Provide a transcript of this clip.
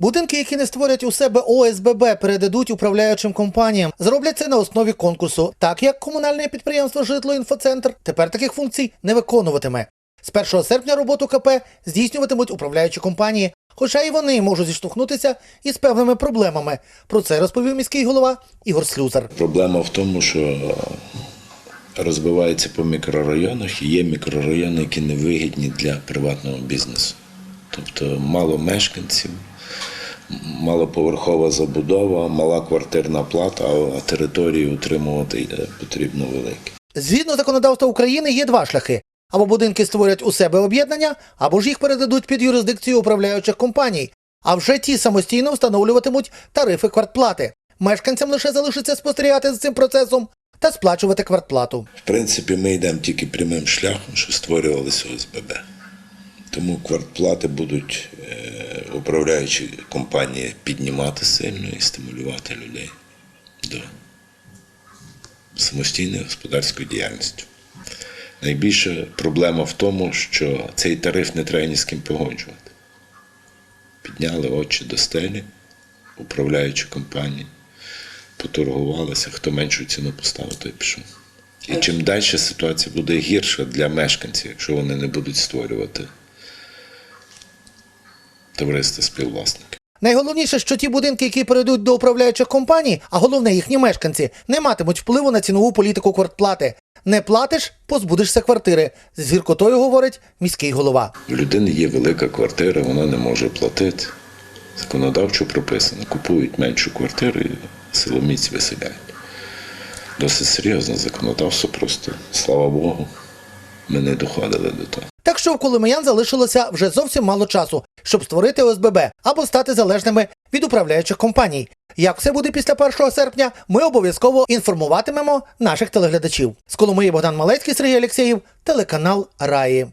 Будинки, які не створять у себе ОСББ, передадуть управляючим компаніям. Зроблять це на основі конкурсу, так як комунальне підприємство Житлоінфоцентр тепер таких функцій не виконуватиме. З 1 серпня роботу КП здійснюватимуть управляючі компанії, хоча і вони можуть зіштовхнутися із певними проблемами. Про це розповів міський голова Ігор Слюсар. Проблема в тому, що розбивається по мікрорайонах і є мікрорайони, які невигідні для приватного бізнесу. Тобто мало мешканців, малоповерхова забудова, мала квартирна плата, а території утримувати потрібно великі. Згідно законодавства України є два шляхи: або будинки створять у себе об'єднання, або ж їх передадуть під юрисдикцію управляючих компаній. А вже ті самостійно встановлюватимуть тарифи квартплати. Мешканцям лише залишиться спостерігати за цим процесом та сплачувати квартплату. В принципі, ми йдемо тільки прямим шляхом, що створювалися ОСББ. Тому квартплати будуть управляючі компанії піднімати сильно і стимулювати людей до самостійної господарської діяльності. Найбільша проблема в тому, що цей тариф не треба ні з ким погоджувати. Підняли очі до стелі, управляючі компанії, поторгувалися, хто меншу ціну поставив, той пішов. І чим далі ситуація буде гірша для мешканців, якщо вони не будуть створювати товариства співвласників. Найголовніше, що ті будинки, які перейдуть до управляючих компаній, а головне їхні мешканці, не матимуть впливу на цінову політику квартплати. Не платиш, позбудешся квартири. З гіркотою говорить міський голова. У людини є велика квартира, вона не може платити. Законодавчо прописано, купують меншу квартиру і силоміць виселяють. Досить серйозне законодавство, просто слава Богу, ми не доходили до того. Що в коломиян залишилося вже зовсім мало часу, щоб створити ОСББ або стати залежними від управляючих компаній. Як все буде після 1 серпня, ми обов'язково інформуватимемо наших телеглядачів. З Коломиї Богдан Малецький, Сергій Алєксєєв, телеканал Раї.